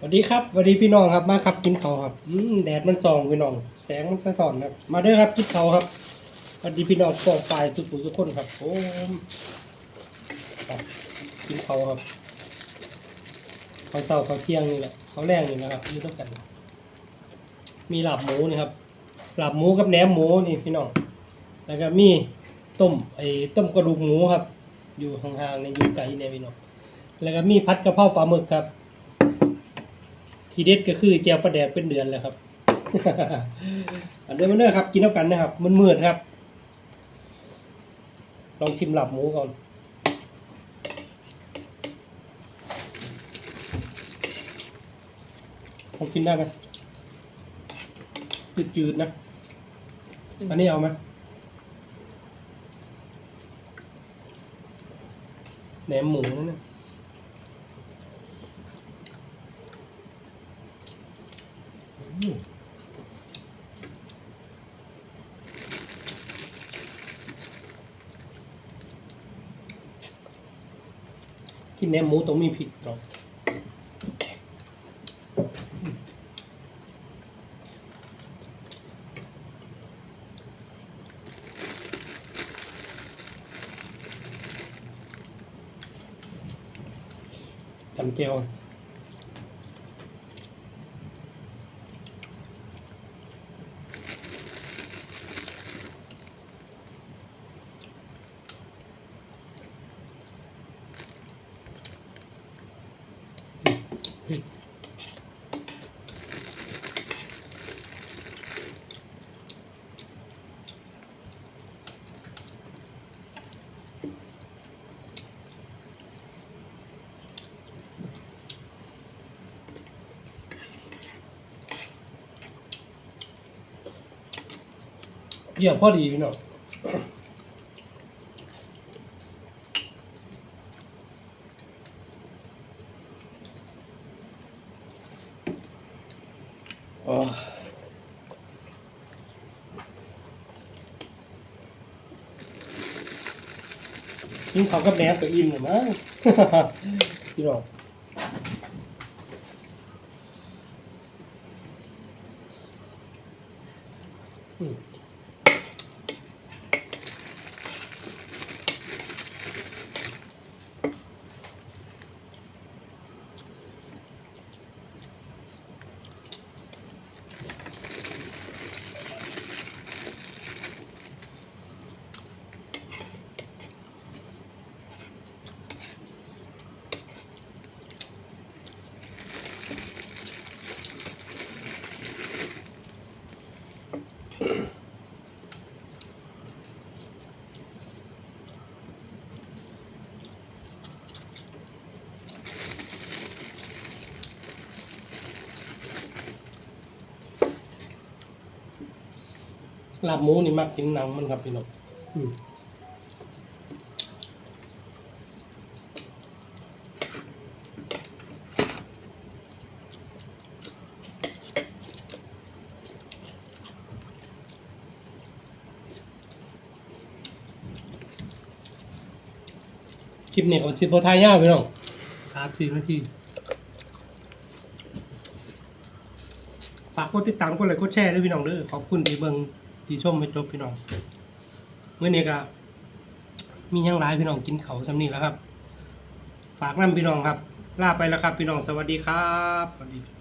สวัสดีครับสวัสดีพี่น้องครับมาครับกินเขาครับอืมแดดมันส่องพี่น้อง แสงมันสะท้อนครับ มาเด้อครับกินเขาครับสวัสดีพี่น้องกองฝ่ายทุกผู้ทุกคนครับโอ้กินเขาครับเขาวเช้าเขาวเที่ยงนี่แหละเขาวแรงนี่นะครับอยู่ต้องกัน มีหลาบหมูนี่ครับหลาบหมูกับแหนมหมูนี่พี่น้องแล้วก็มีต้มไอ้ต้มกระดูกหมูครับ อยู่ห่างๆในอยู่ไกลเนี่ยพี่น้องแล้วก็มีพัดกระเพราปลาหมึกครับ ทีเด็ดก็คือแจวปลาแดกเป็นเดือนแล้วครับ อันเดิมมันเนอร์ครับ กินน้ำกันนะครับ มันมืดครับ ลองชิมหลับหมูก่อนผมกินได้ไหมจืดๆนะ อันนี้เอาไหมแหนมหมูนั่นนะอืม กินแหนมหมูต้องมีพริกเนาะจำเจียว เยี่ยมพอดีพี่น้อง ยิ่งเขากับแหนมกับอิ่มเลยมั้งพี่น้องอืม ลาบหมูนี่มักกินหนังมันครับพี่น้องอืมคลิปนี้ของชิปโพทายยาวพี่น้องสามสี่นาทีฝากกดติดตามกดไลค์กดแชร์ด้วยพี่น้องเด้อขอบคุณที่เบิ่ง ที่ชมไปจบพี่น้องเมื่อนี้ก็มียังหลายพี่น้องกินเขาสำนีแล้วครับ ฝากน้ำพี่น้องครับ ลาไปแล้วครับ พี่น้องสวัสดีครับสวัสดี